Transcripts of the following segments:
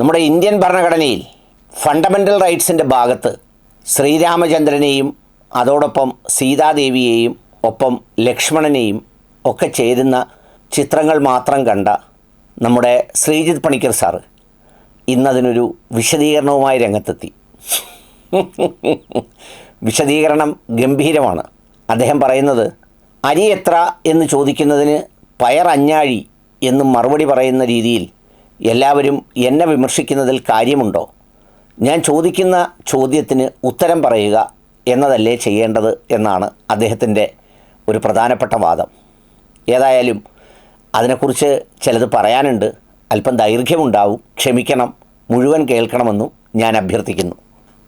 നമ്മുടെ ഇന്ത്യൻ ഭരണഘടനയിൽ ഫണ്ടമെന്റൽ റൈറ്റ്സിന്റെ ഭാഗത്ത് ശ്രീരാമചന്ദ്രനെയും അതോടൊപ്പം സീതാദേവിയെയും ഒപ്പം ലക്ഷ്മണനെയും ഒക്കെ ചേരുന്ന ചിത്രങ്ങൾ മാത്രം കണ്ട നമ്മുടെ ശ്രീജിത് പണിക്കർ സാറ് ഇന്നതിനൊരു വിശദീകരണവുമായി രംഗത്തെത്തി. വിശദീകരണം ഗംഭീരമാണ്. അദ്ദേഹം പറയുന്നത് അരി എത്ര? എന്ന് ചോദിക്കുന്നതിന് പയർ അഞ്ഞാഴി എന്നും മറുപടി പറയുന്ന രീതിയിൽ എല്ലാവരും എന്നെ വിമർശിക്കുന്നതിൽ കാര്യമുണ്ടോ? ഞാൻ ചോദിക്കുന്ന ചോദ്യത്തിന് ഉത്തരം പറയുക എന്നതല്ലേ ചെയ്യേണ്ടത് എന്നാണ് അദ്ദേഹത്തിന്റെ ഒരു പ്രധാനപ്പെട്ട വാദം. ഏതായാലും അതിനെക്കുറിച്ച് ചിലത് പറയാനുണ്ട്. അല്പം ദൈർഘ്യമുണ്ടാവും. ക്ഷമിക്കണം. മുഴുവൻ കേൾക്കണമെന്നും ഞാൻ അഭ്യർത്ഥിക്കുന്നു.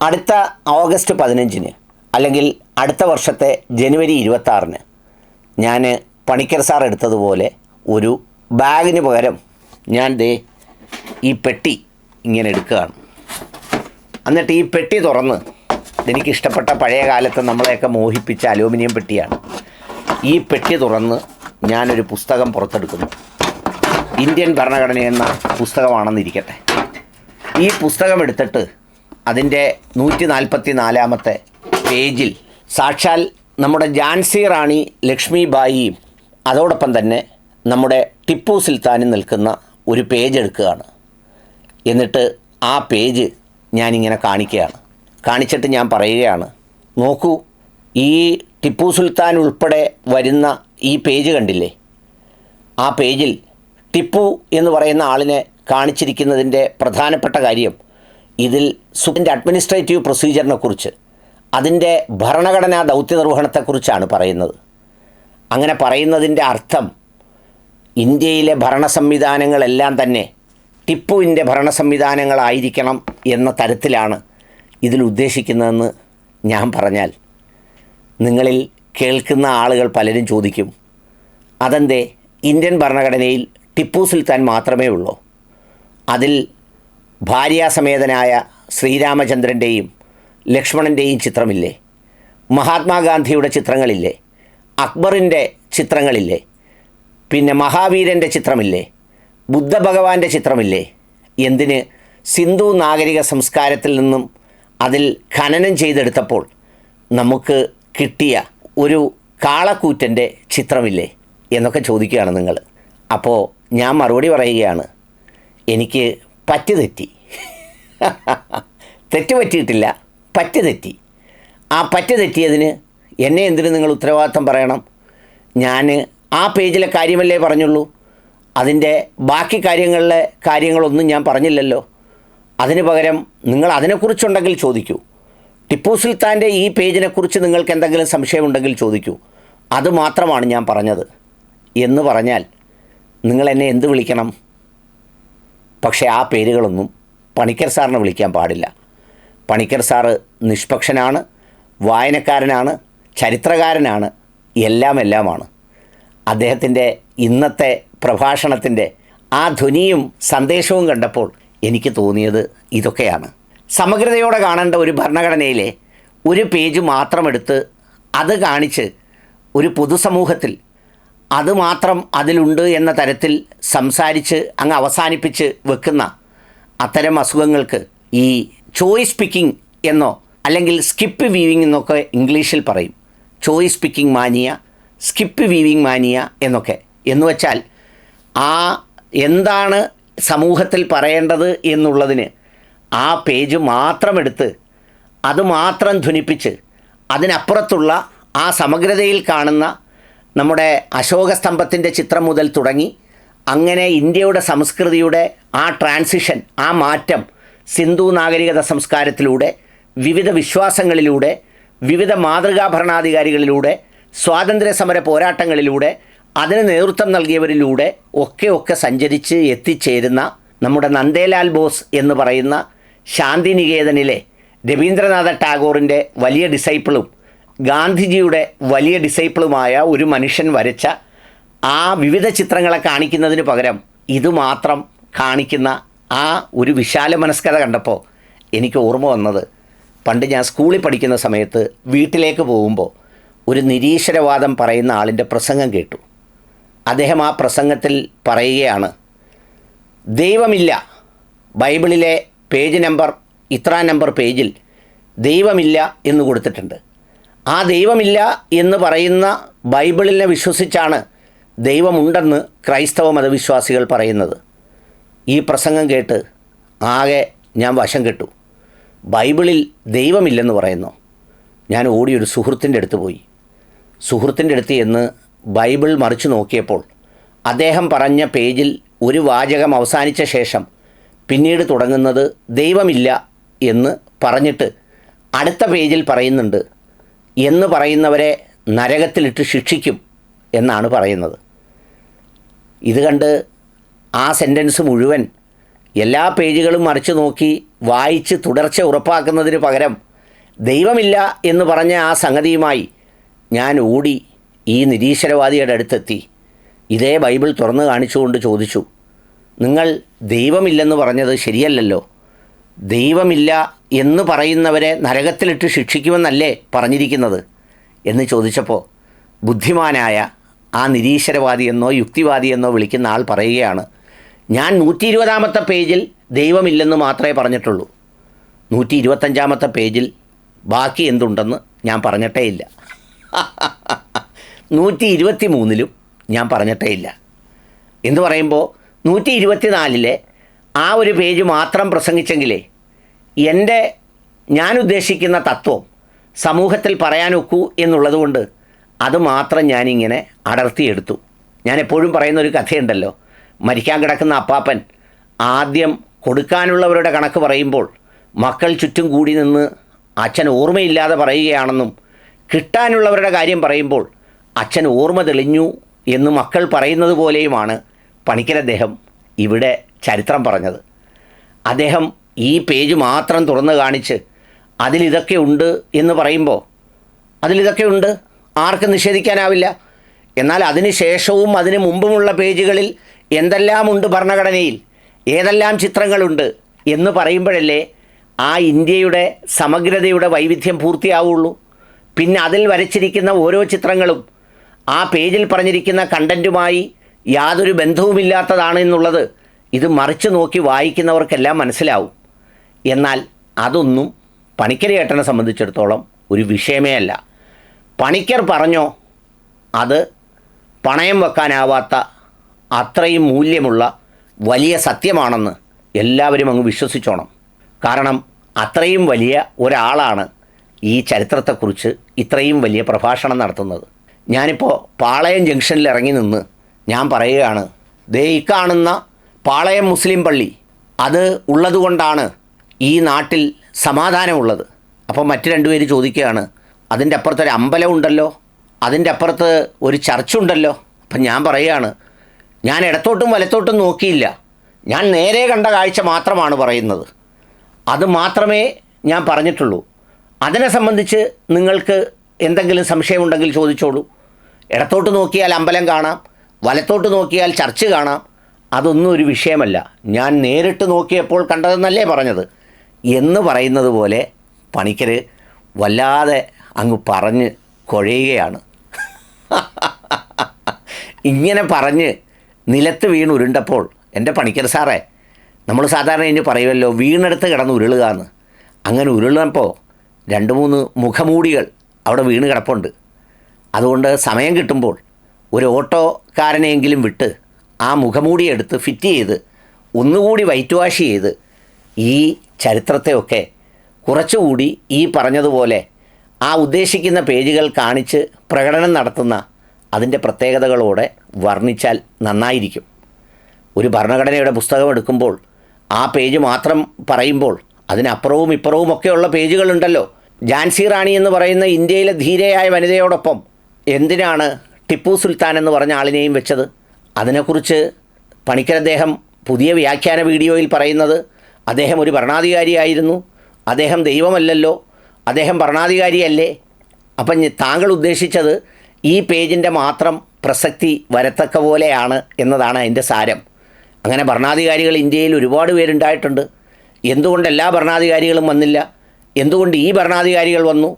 അടുത്ത ഓഗസ്റ്റ് പതിനഞ്ചിന് അല്ലെങ്കിൽ അടുത്ത വർഷത്തെ ജനുവരി ഇരുപത്താറിന് ഞാൻ പണിക്കർ സാർ എടുത്തതുപോലെ ഒരു ബാഗിന് പകരം ഞാൻ ദേ ഈ പെട്ടി ഇങ്ങനെ എടുക്കുകയാണ്. എന്നിട്ട് ഈ പെട്ടി തുറന്ന് എനിക്കിഷ്ടപ്പെട്ട പഴയ കാലത്ത് നമ്മളെയൊക്കെ മോഹിപ്പിച്ച അലൂമിനിയം പെട്ടിയാണ്. ഈ പെട്ടി തുറന്ന് ഞാനൊരു പുസ്തകം പുറത്തെടുക്കുന്നു. ഇന്ത്യൻ ഭരണഘടന എന്ന പുസ്തകമാണെന്നിരിക്കട്ടെ. ഈ പുസ്തകം എടുത്തിട്ട് അതിന്റെ നൂറ്റി നാൽപ്പത്തി നാലാമത്തെ പേജിൽ സാക്ഷാൽ നമ്മുടെ ജാൻസി റാണി ലക്ഷ്മി ബായിയും അതോടൊപ്പം തന്നെ നമ്മുടെ ടിപ്പു സുൽത്താനും നിൽക്കുന്ന ഒരു പേജ് എടുക്കുകയാണ്. എന്നിട്ട് ആ പേജ് ഞാനിങ്ങനെ കാണിക്കുകയാണ്. കാണിച്ചിട്ട് ഞാൻ പറയുകയാണ് നോക്കൂ ഈ ടിപ്പു സുൽത്താൻ ഉൾപ്പെടെ വരുന്ന ഈ പേജ് കണ്ടില്ലേ? ആ പേജിൽ ടിപ്പു എന്ന് പറയുന്ന ആളിനെ കാണിച്ചിരിക്കുന്നതിന്റെ പ്രധാനപ്പെട്ട കാര്യം ഇതിൽ സുപ്രിന്റെ അഡ്മിനിസ്ട്രേറ്റീവ് പ്രൊസീജിയറിനെ കുറിച്ച് അതിന്റെ ഭരണഘടനാ ദൗത്യ നിർവഹണത്തെക്കുറിച്ചാണ് പറയുന്നത്. അങ്ങനെ പറയുന്നതിന്റെ അർത്ഥം ഇന്ത്യയിലെ ഭരണ സംവിധാനങ്ങളെല്ലാം തന്നെ ടിപ്പുവിന്റെ ഭരണ സംവിധാനങ്ങളായിരിക്കണം എന്ന തരത്തിലാണ് ഇതിൽ ഉദ്ദേശിക്കുന്നതെന്ന് ഞാൻ പറഞ്ഞാൽ നിങ്ങളിൽ കേൾക്കുന്ന ആളുകൾ പലരും ചോദിക്കും അതെന്തേ? ഇന്ത്യൻ ഭരണഘടനയിൽ ടിപ്പു സുൽത്താൻ മാത്രമേ ഉള്ളൂ? അതിൽ ഭാര്യാസമേതനായ ശ്രീരാമചന്ദ്രന്റെയും ലക്ഷ്മണന്റെയും ചിത്രമില്ലേ? മഹാത്മാഗാന്ധിയുടെ ചിത്രങ്ങളില്ലേ? അക്ബറിന്റെ ചിത്രങ്ങളില്ലേ? പിന്നെ മഹാവീരന്റെ ചിത്രമില്ലേ? ബുദ്ധഭഗവാന്റെ ചിത്രമില്ലേ? എന്തിന്? സിന്ധു നാഗരിക സംസ്കാരത്തിൽ നിന്നും അതിൽ ഖനനം ചെയ്തെടുത്തപ്പോൾ നമുക്ക് കിട്ടിയ ഒരു കാളക്കൂറ്റന്റെ ചിത്രമില്ലേ? എന്നൊക്കെ ചോദിക്കുകയാണ് നിങ്ങൾ. അപ്പോൾ ഞാൻ മറുപടി പറയുകയാണ്. എനിക്ക് പറ്റി തെറ്റി. തെറ്റ് പറ്റിയിട്ടില്ല. പറ്റി തെറ്റി. ആ പറ്റി തെറ്റിയതിന് എന്നെ എന്തിനു നിങ്ങൾ ഉത്തരവാദിത്തം പറയണം? ഞാൻ ആ പേജിലെ കാര്യമല്ലേ പറഞ്ഞുള്ളൂ? അതിന്റെ ബാക്കി കാര്യങ്ങളിലെ കാര്യങ്ങളൊന്നും ഞാൻ പറഞ്ഞില്ലല്ലോ. അതിന് പകരം നിങ്ങൾ അതിനെക്കുറിച്ചുണ്ടെങ്കിൽ ചോദിക്കൂ. ടിപ്പു സുൽത്താന്റെ ഈ പേജിനെക്കുറിച്ച് നിങ്ങൾക്ക് എന്തെങ്കിലും സംശയമുണ്ടെങ്കിൽ ചോദിക്കൂ. അത് മാത്രമാണ് ഞാൻ പറഞ്ഞത്. എന്ന് പറഞ്ഞാൽ നിങ്ങൾ എന്നെ എന്ത് വിളിക്കണം? പക്ഷേ ആ പേരുകളൊന്നും പണിക്കർ സാറിനെ വിളിക്കാൻ പാടില്ല. പണിക്കർ സാറ് നിഷ്പക്ഷനാണ് വായനക്കാരനാണ് ചരിത്രകാരനാണ് എല്ലാം എല്ലാമാണ് അദ്ദേഹത്തിന്റെ ഇന്നത്തെ പ്രഭാഷണത്തിന്റെ ആ ധ്വനിയും സന്ദേശവും കണ്ടപ്പോൾ എനിക്ക് തോന്നിയത് ഇതൊക്കെയാണ്. സമഗ്രതയോടെ കാണേണ്ട ഒരു ഭരണഘടനയിലെ ഒരു പേജ് മാത്രമെടുത്ത് അത് കാണിച്ച് ഒരു പൊതുസമൂഹത്തിൽ അത് മാത്രം അതിലുണ്ട് എന്ന തരത്തിൽ സംസാരിച്ച് അങ്ങ് അവസാനിപ്പിച്ച് വെക്കുന്ന അത്തരം അസുഖങ്ങൾക്ക് ഈ ചോയ്സ് പിക്കിംഗ് എന്നോ അല്ലെങ്കിൽ സ്കിപ്പ് വീവിംഗ് എന്നൊക്കെ ഇംഗ്ലീഷിൽ പറയും. Choice picking mania skip weaving mania എന്നൊക്കെ. എന്ന് വെച്ചാൽ ആ എന്താണ് സമൂഹത്തിൽ പറയേണ്ടത് എന്നുള്ളതിന് ആ പേജ് മാത്രം എടുത്ത് അത് മാത്രം ധ്വനിപ്പിച്ച് അതിനപ്പുറത്തുള്ള ആ സമഗ്രതയിൽ കാണുന്ന നമ്മുടെ അശോകസ്തംഭത്തിന്റെ ചിത്രം മുതൽ തുടങ്ങി അങ്ങനെ ഇന്ത്യയുടെ സംസ്കൃതിയുടെ ആ ട്രാൻസിഷൻ ആ മാറ്റം സിന്ധു നാഗരികത സംസ്കാരത്തിലൂടെ വിവിധ വിശ്വാസങ്ങളിലൂടെ വിവിധ മാതൃകാ ഭരണാധികാരികളിലൂടെ സ്വാതന്ത്ര്യ സമര പോരാട്ടങ്ങളിലൂടെ അതിന് നേതൃത്വം നൽകിയവരിലൂടെ ഒക്കെ ഒക്കെ സഞ്ചരിച്ച് എത്തിച്ചേരുന്ന നമ്മുടെ നന്ദേലാൽ ബോസ് എന്ന് പറയുന്ന ശാന്തിനികേതനിലെ രവീന്ദ്രനാഥ ടാഗോറിന്റെ വലിയ ഡിസൈപ്പിളും ഗാന്ധിജിയുടെ വലിയ ഡിസൈപ്പിളുമായ ഒരു മനുഷ്യൻ വരച്ച ആ വിവിധ ചിത്രങ്ങളെ കാണിക്കുന്നതിന് പകരം ഇതുമാത്രം കാണിക്കുന്ന ആ ഒരു വിശാല മനസ്കത കണ്ടപ്പോൾ എനിക്ക് ഓർമ്മ വന്നത് പണ്ട് ഞാൻ സ്കൂളിൽ പഠിക്കുന്ന സമയത്ത് വീട്ടിലേക്ക് പോകുമ്പോൾ ഒരു നിരീശ്വരവാദം പറയുന്ന ആളിന്റെ പ്രസംഗം കേട്ടു. അദ്ദേഹം ആ പ്രസംഗത്തിൽ പറയുകയാണ് ദൈവമില്ല ബൈബിളിലെ പേജ് നമ്പർ ഇത്ര നമ്പർ പേജിൽ ദൈവമില്ല എന്ന് കൊടുത്തിട്ടുണ്ട്. ആ ദൈവമില്ല എന്ന് പറയുന്ന ബൈബിളിനെ വിശ്വസിച്ചാണ് ദൈവമുണ്ടെന്ന് ക്രൈസ്തവ മതവിശ്വാസികൾ പറയുന്നത്. ഈ പ്രസംഗം കേട്ട് ആകെ ഞാൻ വശം കെട്ടു. ബൈബിളിൽ ദൈവമില്ലെന്ന് പറയുന്നു. ഞാൻ ഓടിയൊരു സുഹൃത്തിന്റെ അടുത്ത് പോയി. സുഹൃത്തിന്റെ അടുത്ത് എന്ന് ബൈബിൾ മറിച്ചു നോക്കിയപ്പോൾ അദ്ദേഹം പറഞ്ഞ പേജിൽ ഒരു വാചകം അവസാനിച്ച ശേഷം പിന്നീട് തുടങ്ങുന്നത് ദൈവമില്ല എന്ന് പറഞ്ഞിട്ട് അടുത്ത പേജിൽ പറയുന്നുണ്ട്. എന്ന് പറയുന്നവരെ നരകത്തിലിട്ട് ശിക്ഷിക്കും എന്നാണ് പറയുന്നത്. ഇത് കണ്ട് ആ സെന്റൻസ് മുഴുവൻ എല്ലാ പേജുകളും മറിച്ചു നോക്കി വായിച്ച് തുടർച്ച ഉറപ്പാക്കുന്നതിന് പകരം ദൈവമില്ല എന്ന് പറഞ്ഞ ആ സംഗതിയുമായി ഞാൻ ഓടി ഈ നിരീശ്വരവാദിയുടെ അടുത്തെത്തി. ഇതേ ബൈബിൾ തുറന്നു കാണിച്ചുകൊണ്ട് ചോദിച്ചു നിങ്ങൾ ദൈവമില്ലെന്ന് പറഞ്ഞത് ശരിയല്ലല്ലോ. ദൈവമില്ല എന്ന് പറയുന്നവരെ നരകത്തിലിട്ട് ശിക്ഷിക്കുമെന്നല്ലേ പറഞ്ഞിരിക്കുന്നത്? എന്ന് ചോദിച്ചപ്പോൾ ബുദ്ധിമാനായ ആ നിരീശ്വരവാദിയെന്നോ യുക്തിവാദിയെന്നോ വിളിക്കുന്ന ആൾ പറയുകയാണ് ഞാൻ നൂറ്റി ഇരുപതാമത്തെ പേജിൽ ദൈവമില്ലെന്ന് മാത്രമേ പറഞ്ഞിട്ടുള്ളൂ. നൂറ്റി ഇരുപത്തഞ്ചാമത്തെ പേജിൽ ബാക്കി എന്തുണ്ടെന്ന് ഞാൻ പറഞ്ഞിട്ടേ ഇല്ല. നൂറ്റി ഇരുപത്തി മൂന്നിലും ഞാൻ പറഞ്ഞിട്ടേ ഇല്ല എന്ന് പറയുമ്പോൾ നൂറ്റി ഇരുപത്തിനാലിലെ ആ ഒരു പേജ് മാത്രം പ്രസംഗിച്ചെങ്കിലേ എന്റെ ഞാൻ ഉദ്ദേശിക്കുന്ന തത്വം സമൂഹത്തിൽ പറയാനൊക്കൂ എന്നുള്ളതുകൊണ്ട് അത് മാത്രം ഞാനിങ്ങനെ അടർത്തിയെടുത്തു. ഞാൻ എപ്പോഴും പറയുന്ന ഒരു കഥയുണ്ടല്ലോ. മരിക്കാൻ കിടക്കുന്ന അപ്പാപ്പൻ ആദ്യം കൊടുക്കാനുള്ളവരുടെ കണക്ക് പറയുമ്പോൾ മക്കൾ ചുറ്റും കൂടി നിന്ന് അച്ഛൻ ഓർമ്മയില്ലാതെ പറയുകയാണെന്നും കിട്ടാനുള്ളവരുടെ കാര്യം പറയുമ്പോൾ അച്ഛൻ ഓർമ്മ തെളിഞ്ഞു എന്ന് മക്കൾ പറയുന്നത് പോലെയുമാണ് പണിക്കൽ അദ്ദേഹം ഇവിടെ ചരിത്രം പറഞ്ഞത്. അദ്ദേഹം ഈ പേജ് മാത്രം തുറന്ന് കാണിച്ച് അതിലിതൊക്കെ ഉണ്ട് എന്ന് പറയുമ്പോൾ അതിലിതൊക്കെ ഉണ്ട് ആർക്കും നിഷേധിക്കാനാവില്ല. എന്നാൽ അതിന് ശേഷവും അതിന് മുമ്പുമുള്ള പേജുകളിൽ എന്തെല്ലാമുണ്ട് ഭരണഘടനയിൽ ഏതെല്ലാം ചിത്രങ്ങളുണ്ട് എന്ന് പറയുമ്പോഴല്ലേ ആ ഇന്ത്യയുടെ സമഗ്രതയുടെ വൈവിധ്യം പൂർത്തിയാവുള്ളൂ. പിന്നെ അതിൽ വരച്ചിരിക്കുന്ന ഓരോ ചിത്രങ്ങളും ആ പേജിൽ പറഞ്ഞിരിക്കുന്ന കണ്ടന്റുമായി യാതൊരു ബന്ധവുമില്ലാത്തതാണ് എന്നുള്ളത് ഇത് മറിച്ച് നോക്കി വായിക്കുന്നവർക്കെല്ലാം മനസ്സിലാവും. എന്നാൽ അതൊന്നും പണിക്കരേട്ടനെ സംബന്ധിച്ചിടത്തോളം ഒരു വിഷയമേ അല്ല. പണിക്കർ പറഞ്ഞോ അത് പണയം വെക്കാനാവാത്ത അത്രയും മൂല്യമുള്ള വലിയ സത്യമാണെന്ന് എല്ലാവരും അങ്ങ് വിശ്വസിച്ചോണം. കാരണം അത്രയും വലിയ ഒരാളാണ് ഈ ചരിത്രത്തെക്കുറിച്ച് ഇത്രയും വലിയ പ്രഭാഷണം നടത്തുന്നത്. ഞാനിപ്പോൾ പാളയം ജംഗ്ഷനിൽ ഇറങ്ങി നിന്ന് ഞാൻ പറയുകയാണ് ദേ ഈ കാണുന്ന പാളയം മുസ്ലിം പള്ളി അത് ഉള്ളതുകൊണ്ടാണ് ഈ നാട്ടിൽ സമാധാനമുള്ളത്. അപ്പോൾ മറ്റു രണ്ടുപേര് ചോദിക്കുകയാണ് അതിന്റെ അപ്പുറത്തൊരു അമ്പലം ഉണ്ടല്ലോ അതിന്റെ അപ്പുറത്ത് ഒരു ചർച്ചുണ്ടല്ലോ അപ്പം ഞാൻ പറയുകയാണ് ഞാൻ ഇടത്തോട്ടും വലത്തോട്ടും നോക്കിയില്ല. ഞാൻ നേരെ കണ്ട കാഴ്ച മാത്രമാണ് പറയുന്നത്. അത് മാത്രമേ ഞാൻ പറഞ്ഞിട്ടുള്ളൂ. അതിനെ സംബന്ധിച്ച് നിങ്ങൾക്ക് എന്തെങ്കിലും സംശയമുണ്ടെങ്കിൽ ചോദിച്ചോളൂ. ഇടത്തോട്ട് നോക്കിയാൽ അമ്പലം കാണാം വലത്തോട്ട് നോക്കിയാൽ ചർച്ച് കാണാം. അതൊന്നും ഒരു വിഷയമല്ല. ഞാൻ നേരിട്ട് നോക്കിയപ്പോൾ കണ്ടതെന്നല്ലേ പറഞ്ഞത്. എന്ന് പറയുന്നത് പോലെ പണിക്കർ വല്ലാതെ അങ്ങ് പറഞ്ഞ് കുഴയുകയാണ്. ഇങ്ങനെ പറഞ്ഞ് നിലത്ത് വീണ് ഉരുണ്ടപ്പോൾ എന്റെ പണിക്കർ സാറേ നമ്മൾ സാധാരണ ഇനി പറയുമല്ലോ വീണെടുത്ത് കിടന്ന് ഉരുളുക എന്ന് അങ്ങനെ ഉരുളപ്പോൾ രണ്ട് മൂന്ന് മുഖമൂടികൾ അവിടെ വീണ് കിടപ്പുണ്ട്. അതുകൊണ്ട് സമയം കിട്ടുമ്പോൾ ഒരു ഓട്ടോക്കാരനെയെങ്കിലും വിട്ട് ആ മുഖമൂടി എടുത്ത് ഫിറ്റ് ചെയ്ത് ഒന്നുകൂടി വൈറ്റ് വാഷ് ചെയ്ത് ഈ ചരിത്രത്തെയൊക്കെ കുറച്ചുകൂടി ഈ പറഞ്ഞതുപോലെ ആ ഉദ്ദേശിക്കുന്ന പേജുകൾ കാണിച്ച് പ്രകടനം നടത്തുന്ന അതിന്റെ പ്രത്യേകതകളോടെ വർണിച്ചാൽ നന്നായിരിക്കും. ഒരു ഭരണഘടനയുടെ പുസ്തകം എടുക്കുമ്പോൾ ആ പേജ് മാത്രം പറയുമ്പോൾ അതിനപ്പുറവും ഇപ്പുറവും ഒക്കെയുള്ള പേജുകളുണ്ടല്ലോ. ജാൻസി റാണി എന്ന് പറയുന്ന ഇന്ത്യയിലെ ധീരയായ വനിതയോടൊപ്പം എന്തിനാണ് ടിപ്പു സുൽത്താൻ എന്ന് പറഞ്ഞ ആളിനെയും വെച്ചത്? അതിനെക്കുറിച്ച് പണിക്കർ അദ്ദേഹം പുതിയ വ്യാഖ്യാന വീഡിയോയിൽ പറയുന്നത് അദ്ദേഹം ഒരു ഭരണാധികാരിയായിരുന്നു. അദ്ദേഹം ദൈവമല്ലല്ലോ. അദ്ദേഹം ഭരണാധികാരിയല്ലേ? അപ്പം താങ്കൾ ഉദ്ദേശിച്ചത് ഈ പേജിന്റെ മാത്രം പ്രസക്തി വരത്തക്ക പോലെയാണ് എന്നതാണ് അതിന്റെ സാരം. അങ്ങനെ ഭരണാധികാരികൾ ഇന്ത്യയിൽ ഒരുപാട് പേരുണ്ടായിട്ടുണ്ട്. എന്തുകൊണ്ട് എല്ലാ ഭരണാധികാരികളും വന്നില്ല? എന്തുകൊണ്ട് ഈ ഭരണാധികാരികൾ വന്നു?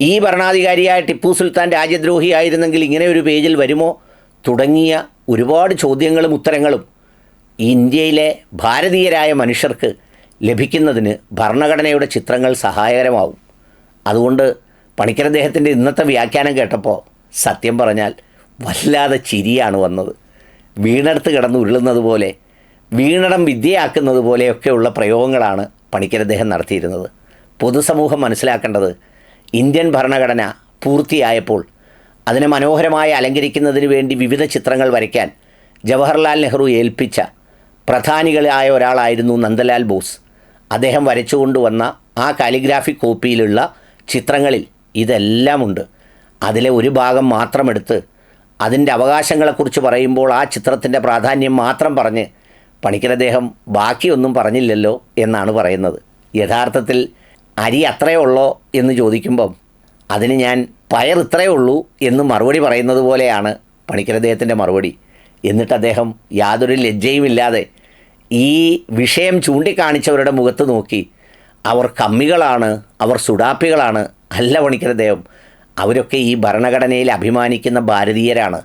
ഈ ഭരണാധികാരിയായ ടിപ്പു സുൽത്താൻ രാജ്യദ്രോഹിയായിരുന്നെങ്കിൽ ഇങ്ങനെ ഒരു പേജിൽ വരുമോ? തുടങ്ങിയ ഒരുപാട് ചോദ്യങ്ങളും ഉത്തരങ്ങളും ഇന്ത്യയിലെ ഭാരതീയരായ മനുഷ്യർക്ക് ലഭിക്കുന്നതിന് ഭരണഘടനയുടെ ചിത്രങ്ങൾ സഹായകരമാവും. അതുകൊണ്ട് പണിക്കർ അദ്ദേഹത്തിന്റെ ഇന്നത്തെ വ്യാഖ്യാനം കേട്ടപ്പോൾ സത്യം പറഞ്ഞാൽ വല്ലാതെ ചിരിയാണ് വന്നത്. വീണെടുത്ത് കിടന്ന് ഉരുളുന്നത് പോലെ വീണടം വിദ്യയാക്കുന്നത് പോലെയൊക്കെയുള്ള പ്രയോഗങ്ങളാണ് പണിക്കർ അദ്ദേഹം നടത്തിയിരുന്നത്. പൊതുസമൂഹം മനസ്സിലാക്കേണ്ടത് ഇന്ത്യൻ ഭരണഘടന പൂർത്തിയായപ്പോൾ അതിനെ മനോഹരമായി അലങ്കരിക്കുന്നതിന് വേണ്ടി വിവിധ ചിത്രങ്ങൾ വരയ്ക്കാൻ ജവഹർലാൽ നെഹ്റു ഏൽപ്പിച്ച പ്രധാനികളായ ഒരാളായിരുന്നു നന്ദലാൽ ബോസ്. അദ്ദേഹം വരച്ചു കൊണ്ടുവന്ന ആ കാലിഗ്രാഫി കോപ്പിയിലുള്ള ചിത്രങ്ങളിൽ ഇതെല്ലാമുണ്ട്. അതിലെ ഒരു ഭാഗം മാത്രം എടുത്ത് അതിന്റെ അവകാശങ്ങളെക്കുറിച്ച് പറയുമ്പോൾ ആ ചിത്രത്തിന്റെ പ്രാധാന്യം മാത്രം പറഞ്ഞ് പണിക്കർ അദ്ദേഹം ബാക്കിയൊന്നും പറഞ്ഞില്ലല്ലോ എന്നാണ് പറയുന്നത്. യഥാർത്ഥത്തിൽ അരി അത്രയേ ഉള്ളോ എന്ന് ചോദിക്കുമ്പം അതിന് ഞാൻ പയർ ഇത്രയേ ഉള്ളൂ എന്ന് മറുപടി പറയുന്നത് പോലെയാണ് പണിക്കർ അദ്ദേഹത്തിന്റെ മറുപടി. എന്നിട്ട് അദ്ദേഹം യാതൊരു ലജ്ജയുമില്ലാതെ ഈ വിഷയം ചൂണ്ടിക്കാണിച്ചവരുടെ മുഖത്ത് നോക്കി. അവർ കമ്മികളാണ് അവർ സുഡാപ്പികളാണ് അല്ല പണിക്കരദ്ദേഹം അവരൊക്കെ ഈ ഭരണഘടനയിൽ അഭിമാനിക്കുന്ന ഭാരതീയരാണ്.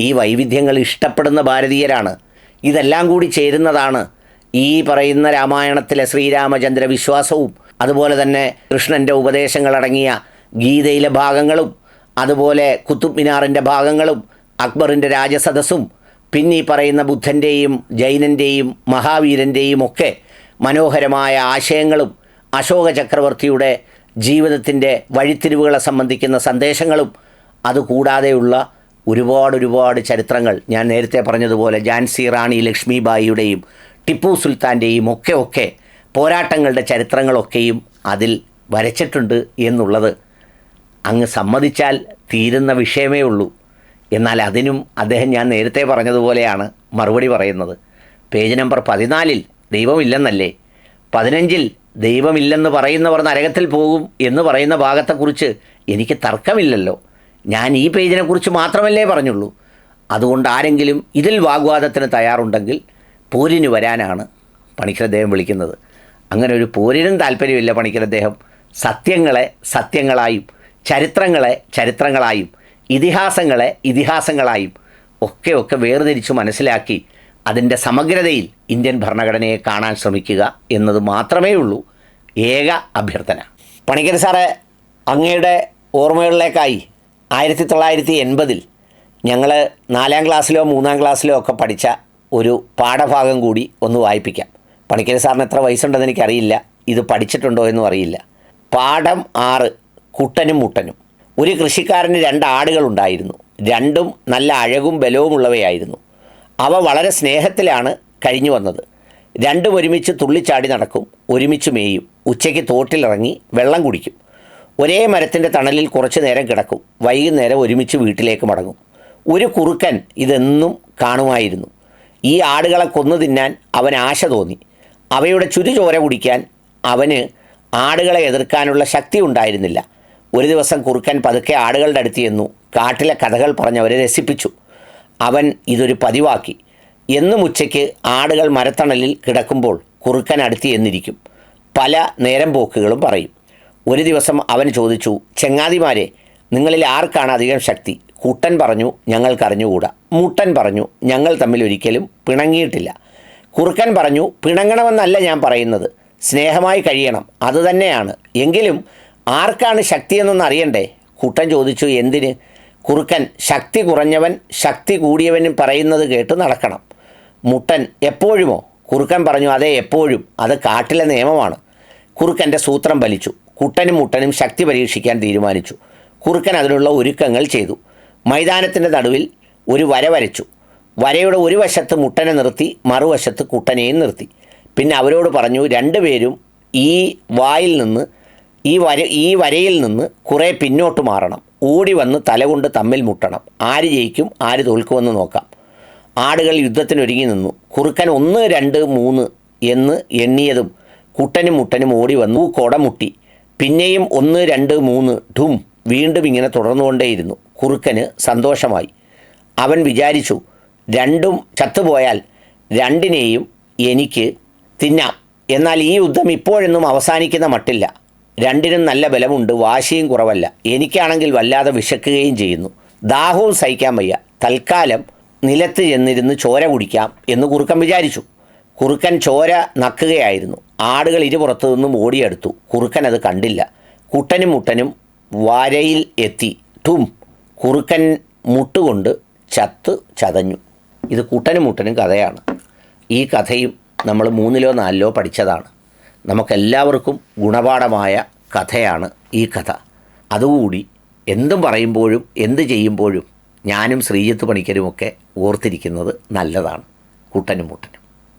ഈ വൈവിധ്യങ്ങൾ ഇഷ്ടപ്പെടുന്ന ഭാരതീയരാണ്. ഇതെല്ലാം കൂടി ചേരുന്നതാണ് ഈ പറയുന്ന രാമായണത്തിലെ ശ്രീരാമചന്ദ്ര വിശ്വാസവും അതുപോലെ തന്നെ കൃഷ്ണന്റെ ഉപദേശങ്ങളടങ്ങിയ ഗീതയിലെ ഭാഗങ്ങളും അതുപോലെ കുത്തുബ് മിനാറിന്റെ ഭാഗങ്ങളും അക്ബറിന്റെ രാജസദസ്സും പിന്നെ ഈ പറയുന്ന ബുദ്ധന്റെയും ജൈനന്റെയും മഹാവീരന്റെയും ഒക്കെ മനോഹരമായ ആശയങ്ങളും അശോക ചക്രവർത്തിയുടെ ജീവിതത്തിന്റെ വഴിത്തിരിവുകളെ സംബന്ധിക്കുന്ന സന്ദേശങ്ങളും അതുകൂടാതെയുള്ള ഒരുപാട് ഒരുപാട് ചരിത്രങ്ങൾ ഞാൻ നേരത്തെ പറഞ്ഞതുപോലെ ജാൻസി റാണി ലക്ഷ്മിബായിയുടെയും ടിപ്പു സുൽത്താന്റെയും ഒക്കെ ഒക്കെ പോരാട്ടങ്ങളുടെ ചരിത്രങ്ങളൊക്കെയും അതിൽ വരച്ചിട്ടുണ്ട് എന്നുള്ളത് അങ്ങ് സമ്മതിച്ചാൽ തീരുന്ന വിഷയമേ ഉള്ളൂ. എന്നാൽ അതിനും അദ്ദേഹം ഞാൻ നേരത്തെ പറഞ്ഞതുപോലെയാണ് മറുപടി പറയുന്നത്. പേജ് നമ്പർ പതിനാലിൽ ദൈവമില്ലെന്നല്ലേ? പതിനഞ്ചിൽ ദൈവമില്ലെന്ന് പറയുന്നവർ നരകത്തിൽ പോകും എന്ന് പറയുന്ന ഭാഗത്തെക്കുറിച്ച് എനിക്ക് തർക്കമില്ലല്ലോ. ഞാൻ ഈ പേജിനെക്കുറിച്ച് മാത്രമല്ലേ പറഞ്ഞുള്ളൂ. അതുകൊണ്ട് ആരെങ്കിലും ഇതിൽ വാഗ്വാദത്തിന് തയ്യാറുണ്ടെങ്കിൽ പോരിന് വരാനാണ് പണിക്കർ അദ്ദേഹം വിളിക്കുന്നത്. അങ്ങനെ ഒരു പോരിനും താല്പര്യമില്ല പണിക്കർ അദ്ദേഹം. സത്യങ്ങളെ സത്യങ്ങളായും ചരിത്രങ്ങളെ ചരിത്രങ്ങളായും ഇതിഹാസങ്ങളെ ഇതിഹാസങ്ങളായും ഒക്കെ ഒക്കെ വേർതിരിച്ചു മനസ്സിലാക്കി അതിന്റെ സമഗ്രതയിൽ ഇന്ത്യൻ ഭരണഘടനയെ കാണാൻ ശ്രമിക്കുക എന്നത് മാത്രമേ ഉള്ളൂ ഏക അഭ്യർത്ഥന. പണിക്കർ സാറേ അങ്ങയുടെ ഓർമ്മകളിലേക്കായി ആയിരത്തി തൊള്ളായിരത്തി എൺപതിൽ ഞങ്ങൾ നാലാം ക്ലാസ്സിലോ മൂന്നാം ക്ലാസ്സിലോ ഒക്കെ പഠിച്ച ഒരു പാഠഭാഗം കൂടി ഒന്ന് വായിപ്പിക്കാം. പണിക്കർ സാറിന് എത്ര വയസ്സുണ്ടെന്ന് എനിക്കറിയില്ല. ഇത് പഠിച്ചിട്ടുണ്ടോ എന്നും അറിയില്ല. പാഠം ആറ് കുട്ടനും മുട്ടനും. ഒരു കൃഷിക്കാരന് രണ്ട് ആടുകളുണ്ടായിരുന്നു. രണ്ടും നല്ല അഴകും ബലവുമുള്ളവയായിരുന്നു അവ വളരെ സ്നേഹത്തിലാണ് കഴിഞ്ഞു വന്നത്. രണ്ടും ഒരുമിച്ച് തുള്ളിച്ചാടി നടക്കും. ഒരുമിച്ച് മേയും. ഉച്ചയ്ക്ക് തോട്ടിലിറങ്ങി വെള്ളം കുടിക്കും. ഒരേ മരത്തിന്റെ തണലിൽ കുറച്ചു നേരം കിടക്കും. വൈകുന്നേരം ഒരുമിച്ച് വീട്ടിലേക്ക് മടങ്ങും. ഒരു കുറുക്കൻ ഇതെന്നും കാണുമായിരുന്നു. ഈ ആടുകളെ കൊന്നു തിന്നാൻ അവൻ ആശ തോന്നി. അവയുടെ ചുരുചോര കുടിക്കാൻ അവന് ആടുകളെ എതിർക്കാനുള്ള ശക്തി ഉണ്ടായിരുന്നില്ല. ഒരു ദിവസം കുറുക്കൻ പതുക്കെ ആടുകളുടെ അടുത്ത് ചെന്നു. കാട്ടിലെ കഥകൾ പറഞ്ഞവരെ രസിപ്പിച്ചു. അവൻ ഇതൊരു പതിവാക്കി. എന്നും ഉച്ചയ്ക്ക് ആടുകൾ മരത്തണലിൽ കിടക്കുമ്പോൾ കുറുക്കൻ അടുത്ത് എന്നിരിക്കും പല നേരം പോക്കുകളും പറയും. ഒരു ദിവസം അവൻ ചോദിച്ചു ചെങ്ങാതിമാരെ നിങ്ങളിൽ ആർക്കാണ് അധികം ശക്തി? കുട്ടൻ പറഞ്ഞു ഞങ്ങൾക്കറിഞ്ഞുകൂടാ. മുട്ടൻ പറഞ്ഞു ഞങ്ങൾ തമ്മിൽ ഒരിക്കലും പിണങ്ങിയിട്ടില്ല. കുറുക്കൻ പറഞ്ഞു പിണങ്ങണമെന്നല്ല ഞാൻ പറയുന്നത്. സ്നേഹമായി കഴിയണം. അതുതന്നെയാണ് എങ്കിലും ആർക്കാണ് ശക്തിയെന്നൊന്ന് അറിയണ്ടേ? കുട്ടൻ ചോദിച്ചു എന്തിന്? കുറുക്കൻ ശക്തി കുറഞ്ഞവൻ ശക്തി കൂടിയവനും പറയുന്നത് കേട്ട് നടക്കണം. മുട്ടൻ എപ്പോഴുമോ? കുറുക്കൻ പറഞ്ഞു അതെ എപ്പോഴും. അത് കാട്ടിലെ നിയമമാണ്. കുറുക്കന്റെ സൂത്രം വലിച്ചു കുട്ടനും മുട്ടനും ശക്തി പരീക്ഷിക്കാൻ തീരുമാനിച്ചു. കുറുക്കൻ അതിനുള്ള ഒരുക്കങ്ങൾ ചെയ്തു. മൈതാനത്തിന്റെ നടുവിൽ ഒരു വര വരച്ചു. വരയുടെ ഒരു വശത്ത് മുട്ടനെ നിർത്തി മറുവശത്ത് കുട്ടനെയും നിർത്തി. പിന്നെ അവരോട് പറഞ്ഞു രണ്ടുപേരും ഈ വായിൽ നിന്ന് ഈ വര ഈ വരയിൽ നിന്ന് കുറേ പിന്നോട്ട് മാറണം. ഓടി വന്ന് തലകൊണ്ട് തമ്മിൽ മുട്ടണം. ആര് ജയിക്കും ആര് തോൽക്കുമെന്ന് നോക്കാം. ആടുകൾ യുദ്ധത്തിനൊരുങ്ങി നിന്നു. കുറുക്കൻ ഒന്ന് രണ്ട് മൂന്ന് എന്ന് എണ്ണിയതും കുട്ടനും മുട്ടനും ഓടി വന്നു. കൊട മുട്ടി. പിന്നെയും ഒന്ന് രണ്ട് മൂന്ന് ഠും വീണ്ടും ഇങ്ങനെ തുടർന്നുകൊണ്ടേയിരുന്നു. കുറുക്കന് സന്തോഷമായി. അവൻ വിചാരിച്ചു രണ്ടും ചത്തുപോയാൽ രണ്ടിനെയും എനിക്ക് തിന്നാം. എന്നാൽ ഈ യുദ്ധം ഇപ്പോഴൊന്നും അവസാനിക്കുന്ന മട്ടില്ല. രണ്ടിനും നല്ല ബലമുണ്ട് വാശിയും കുറവല്ല. എനിക്കാണെങ്കിൽ വല്ലാതെ വിശക്കുകയും ചെയ്യുന്നു. ദാഹവും സഹിക്കാൻ വയ്യ. തൽക്കാലം നിലത്ത് ചെന്നിരുന്ന് ചോര കുടിക്കാം എന്ന് കുറുക്കൻ വിചാരിച്ചു. കുറുക്കൻ ചോര നക്കുകയായിരുന്നു. ആടുകൾ ഇരുപുറത്തു നിന്നും ഓടിയെടുത്തു. കുറുക്കൻ അത് കണ്ടില്ല. കുട്ടനും മുട്ടനും വരയിൽ എത്തി. ടും കുറുക്കൻ മുട്ടുകൊണ്ട് ചത്ത് ചതഞ്ഞു. ഇത് കൂട്ടനും മുട്ടനും കഥയാണ്. ഈ കഥയും നമ്മൾ മൂന്നിലോ നാലിലോ പഠിച്ചതാണ്. നമുക്കെല്ലാവർക്കും ഗുണപാഠമായ കഥയാണ് ഈ കഥ. അതുകൂടി എന്തും പറയുമ്പോഴും എന്ത് ചെയ്യുമ്പോഴും ഞാനും ശ്രീജിത്ത് പണിക്കരുമൊക്കെ ഓർത്തിരിക്കുന്നത് നല്ലതാണ്. കൂട്ടനും മുട്ടനും.